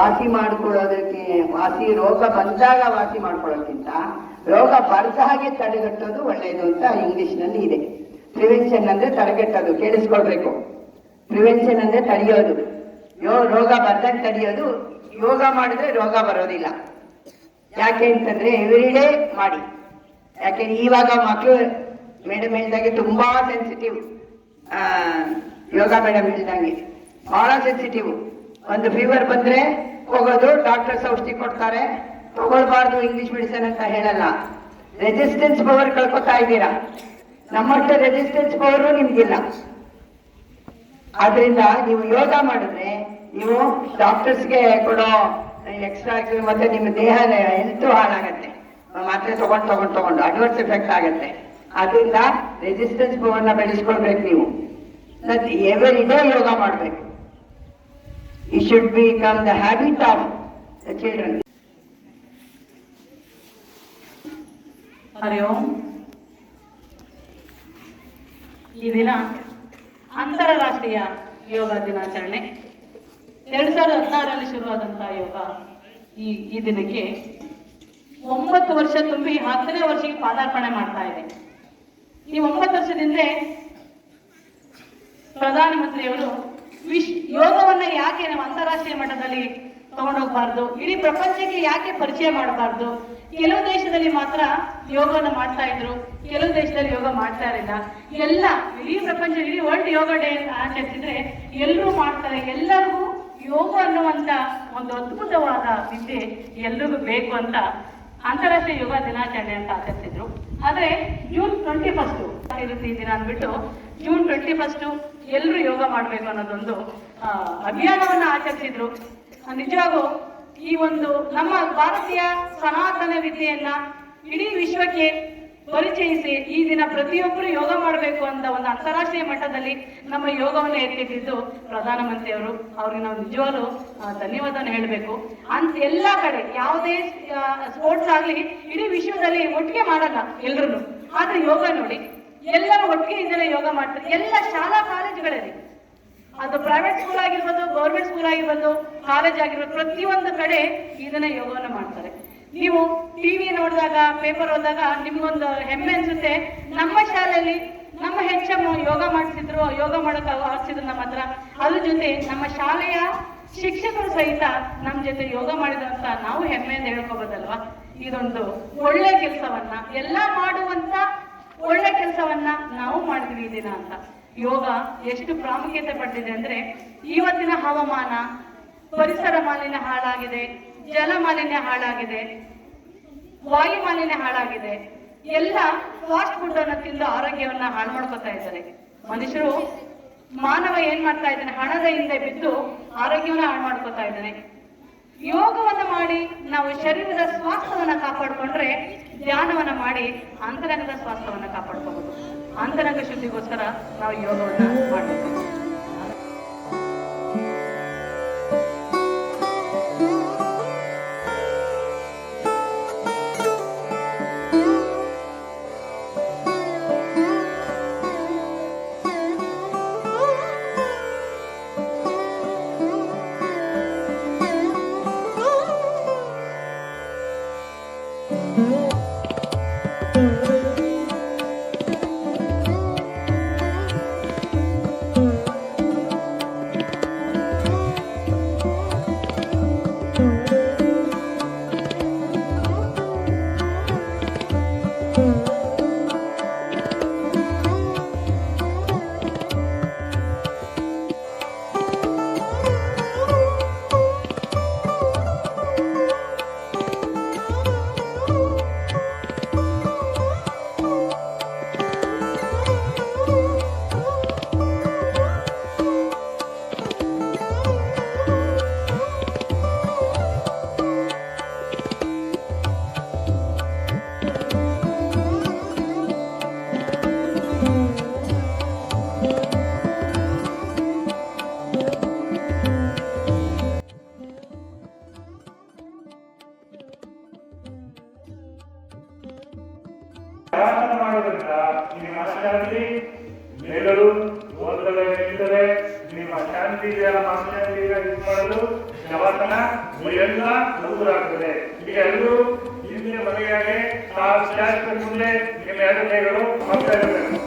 ವಾಸಿ ಮಾಡ್ಕೊಳ್ಳೋದಕ್ಕೆ, ವಾಸಿ ರೋಗ ಬಂದಾಗ ವಾಸಿ ಮಾಡ್ಕೊಳ್ಳೋಕ್ಕಿಂತ ರೋಗ ಬರ್ದ ಹಾಗೆ ತಡೆಗಟ್ಟೋದು ಒಳ್ಳೆಯದು ಅಂತ ಇಂಗ್ಲಿಷ್ನಲ್ಲಿ ಇದೆ. ಪ್ರಿವೆನ್ಷನ್ ಅಂದ್ರೆ ತಡೆಗಟ್ಟೋದು, ಕೇಳಿಸ್ಕೊಳ್ಬೇಕು. ಪ್ರಿವೆನ್ಷನ್ ಅಂದ್ರೆ ತಡೆಯೋದು. ಯೋ, ರೋಗ ಬರ್ದಂಗೆ ತಡೆಯೋದು. ಯೋಗ ಮಾಡಿದ್ರೆ ರೋಗ ಬರೋದಿಲ್ಲ. ಯಾಕೆ ಅಂತಂದ್ರೆ ಎವ್ರಿಡೇ ಮಾಡಿ. ಯಾಕೆ, ಇವಾಗ ಮಕ್ಕಳು ಮೇಡಮ್ ಹೇಳ್ದಾಗೆ ತುಂಬಾ ಸೆನ್ಸಿಟಿವ್ ಯೋಗ ಮೇಡಮ್ ಹೇಳ್ದಂಗೆ ಬಹಳ ಸೆನ್ಸಿಟಿವ್ ಒಂದು ಫೀವರ್ ಬಂದ್ರೆ ಹೋಗೋದು ಡಾಕ್ಟರ್ಸ್ ಔಷಧಿ ಕೊಡ್ತಾರೆ. ತಗೊಳ್ಬಾರ್ದು ಇಂಗ್ಲಿಷ್ ಮೆಡಿಸನ್ ಅಂತ ಹೇಳಲ್ಲ. ರೆಸಿಸ್ಟೆನ್ಸ್ ಪವರ್ ಕಳ್ಕೊತಾ ಇದ್ದೀರಾ? ನಮ್ಮಷ್ಟು ರೆಸಿಸ್ಟೆನ್ಸ್ ಪವರು ನಿಮ್ಗಿಲ್ಲ. ಆದ್ರಿಂದ ನೀವು ಯೋಗ ಮಾಡಿದ್ರೆ ನೀವು ಡಾಕ್ಟರ್ಸ್ಗೆ ಕೊಡೋ ಎಕ್ಸ್ಟ್ರಾ ಮತ್ತೆ ನಿಮ್ಮ ದೇಹ ಹೆಲ್ತ್ ಹಾಳಾಗತ್ತೆ. ಮಾತ್ರೆ ತಗೊಂಡು ತಗೊಂಡು ತಗೊಂಡು ಅಡ್ವರ್ಸ್ ಎಫೆಕ್ಟ್ ಆಗತ್ತೆ. ಆದ್ರಿಂದ ರೆಸಿಸ್ಟೆನ್ಸ್ ಪವರ್ನ ಬೆಳೆಸ್ಕೊಳ್ಬೇಕು ನೀವು. ಎವರಿ ಡೇ ಯೋಗ ಮಾಡಬೇಕು. It should become the habit of the children ಹರಿ ಈ ದಿನ ಅಂತಾರಾಷ್ಟ್ರೀಯ ಯೋಗ ದಿನಾಚರಣೆ. ಎರಡ್ ಸಾವಿರದ ಹದಿನಾರರಲ್ಲಿ ಶುರುವಾದಂತಹ ಯೋಗ ಈ ಈ ದಿನಕ್ಕೆ ಒಂಬತ್ತು ವರ್ಷ ತುಂಬಿ ಹತ್ತನೇ ವರ್ಷಕ್ಕೆ ಪಾದಾರ್ಪಣೆ ಮಾಡ್ತಾ ಇದೆ. ಈ ಒಂಬತ್ತು ವರ್ಷದಿಂದ ಪ್ರಧಾನಮಂತ್ರಿಯವರು ವಿಶ್ ಯೋಗವನ್ನ ಯಾಕೆ ನಾವು ಅಂತಾರಾಷ್ಟ್ರೀಯ ಮಟ್ಟದಲ್ಲಿ ತಗೊಂಡೋಗ್ಬಾರ್ದು? ಇಡೀ ಪ್ರಪಂಚಕ್ಕೆ ಯಾಕೆ ಪರಿಚಯ ಮಾಡಬಾರ್ದು? ಕೆಲವು ದೇಶದಲ್ಲಿ ಮಾತ್ರ ಯೋಗವನ್ನು ಮಾಡ್ತಾ ಇದ್ರು, ಕೆಲವು ದೇಶದಲ್ಲಿ ಯೋಗ ಮಾಡ್ತಾ ಇರಲಿಲ್ಲ. ಎಲ್ಲ, ಇಡೀ ಪ್ರಪಂಚ ಇಡೀ ವರ್ಲ್ಡ್ ಯೋಗ ಡೇ ಆಚರಿಸಿದ್ರೆ ಎಲ್ಲರೂ ಮಾಡ್ತಾರೆ. ಎಲ್ಲರಿಗೂ ಯೋಗ ಅನ್ನುವಂತ ಒಂದು ಅದ್ಭುತವಾದ ವಿದ್ಯೆ ಎಲ್ರಿಗೂ ಬೇಕು ಅಂತ ಅಂತಾರಾಷ್ಟ್ರೀಯ ಯೋಗ ದಿನಾಚರಣೆ ಅಂತ ಆಚರಿಸಿದ್ರು. ಆದರೆ ಜೂನ್ ಟ್ವೆಂಟಿ ಫಸ್ಟು ಇರುತ್ತೆ ಈ ದಿನ ಅಂದ್ಬಿಟ್ಟು ಜೂನ್ ಟ್ವೆಂಟಿ ಫಸ್ಟ್ ಎಲ್ಲರೂ ಯೋಗ ಮಾಡಬೇಕು ಅನ್ನೋದೊಂದು ಅಭಿಯಾನವನ್ನು ಆಚರಿಸಿದ್ರು. ನಿಜವಾಗೂ ಈ ಒಂದು ನಮ್ಮ ಭಾರತೀಯ ಸನಾತನ ವಿದ್ಯೆಯನ್ನ ಇಡೀ ವಿಶ್ವಕ್ಕೆ ಪರಿಚಯಿಸಿ ಈ ದಿನ ಪ್ರತಿಯೊಬ್ಬರು ಯೋಗ ಮಾಡಬೇಕು ಅಂತ ಒಂದು ಅಂತಾರಾಷ್ಟ್ರೀಯ ಮಟ್ಟದಲ್ಲಿ ನಮ್ಮ ಯೋಗವನ್ನು ಎತ್ತಿಟ್ಟಿದ್ದು ಪ್ರಧಾನಮಂತ್ರಿಯವರು. ಅವ್ರಿಗೆ ನಾವು ನಿಜವಾಗ್ಲೂ ಧನ್ಯವಾದ ಹೇಳಬೇಕು. ಅಂತ ಎಲ್ಲ ಕಡೆ, ಯಾವುದೇ ಸ್ಪೋರ್ಟ್ಸ್ ಆಗ್ಲಿ, ಇಡೀ ವಿಶ್ವದಲ್ಲಿ ಒಟ್ಟಿಗೆ ಮಾಡಲ್ಲ ಎಲ್ರು ಆದ್ರೆ ಯೋಗ ನೋಡಿ, ಎಲ್ಲರೂ ಒಟ್ಟಿಗೆ ಇದನ್ನ ಯೋಗ ಮಾಡ್ತಾರೆ. ಎಲ್ಲ ಶಾಲಾ ಕಾಲೇಜುಗಳಲ್ಲಿ. ಅದು ಪ್ರೈವೇಟ್ ಸ್ಕೂಲ್ ಆಗಿರ್ಬೋದು ಗೌರ್ಮೆಂಟ್ ಸ್ಕೂಲ್ ಆಗಿರ್ಬೋದು ಕಾಲೇಜ್ ಆಗಿರ್ಬೋದು, ಪ್ರತಿಯೊಂದು ಕಡೆ ಇದನ್ನ ಯೋಗವನ್ನ ಮಾಡ್ತಾರೆ. ನೀವು ಟಿವಿ ನೋಡಿದಾಗ ಪೇಪರ್ ಓದಿದಾಗ ನಿಮ್ಗೊಂದು ಹೆಮ್ಮೆ ಅನ್ಸುತ್ತೆ. ನಮ್ಮ ಶಾಲೆಯಲ್ಲಿ ನಮ್ಮ ಹೆಚ್ಚಮ್ಮ ಯೋಗ ಮಾಡಿಸಿದ್ರು, ಯೋಗ ಮಾಡಕ್ ಆಗ್ತಿದ್ರು ನಮ್ಮ ಹತ್ರ. ಅದ್ರ ಜೊತೆ ನಮ್ಮ ಶಾಲೆಯ ಶಿಕ್ಷಕರು ಸಹಿತ ನಮ್ಮ ಜೊತೆ ಯೋಗ ಮಾಡಿದಂತ ನಾವು ನಾವು ಅಂತ ಹೇಳ್ಕೋಬೋದಲ್ವಾ? ಇದೊಂದು ಒಳ್ಳೆ ಕೆಲಸವನ್ನ, ಎಲ್ಲ ಮಾಡುವಂತ ಒಳ್ಳೆ ಕೆಲಸವನ್ನ ನಾವು ಮಾಡಿದ್ವಿ ಈ ದಿನ ಅಂತ. ಯೋಗ ಎಷ್ಟು ಪ್ರಾಮುಖ್ಯತೆ ಪಡೆದಿದೆ ಅಂದ್ರೆ, ಇವತ್ತಿನ ಹವಾಮಾನ, ಪರಿಸರ ಮಾಲಿನ್ಯ ಹಾಳಾಗಿದೆ. ಜಲ ಮಾಲಿನ್ಯ ಹಾಳಾಗಿದೆ ವಾಯು ಮಾಲಿನ್ಯ ಹಾಳಾಗಿದೆ. ಎಲ್ಲ ಫಾಸ್ಟ್ ಫುಡ್ ಅನ್ನ ತಿಂದು ಆರೋಗ್ಯವನ್ನ ಹಾಳು ಮಾಡ್ಕೊತಾ ಇದ್ದಾರೆ. ಮನುಷ್ಯರು ಮಾನವ ಏನ್ ಮಾಡ್ತಾ ಇದ್ದಾನೆ? ಹಣದ ಹಿಂದೆ ಬಿದ್ದು ಆರೋಗ್ಯವನ್ನ ಹಾಳು ಮಾಡ್ಕೊತಾ ಇದ್ದಾನೆ. ಯೋಗವನ್ನು ಮಾಡಿ, ನಾವು ಶರೀರದ ಸ್ವಾಸ್ಥ್ಯವನ್ನ ಕಾಪಾಡ್ಕೊಂಡ್ರೆ ಧ್ಯಾನವನ್ನ ಮಾಡಿ ಅಂತರಂಗದ ಸ್ವಾಸ್ಥ್ಯವನ್ನ ಕಾಪಾಡ್ಕೋಬಹುದು. ಅಂತರಂಗ ಶುದ್ಧಿಗೋಸ್ಕರ ನಾವು ಯೋಗವನ್ನ ಮಾಡಬೇಕು. ಇದೆಯಲ್ಲ ಮನಃಶಾಂತಿ ಇದು ಮಾಡಲು ಯಾವತನ ಎಲ್ಲ ದೂರ ಈಗ ಎಲ್ಲರೂ ಹಿಂದಿನ ಮನೆಯಾಗೆ ಮುಂದೆ ನಿಮ್ಮ ಎರಡು ಕೈಗಳು ಹೋಗ್ತಾ ಇರಬೇಕು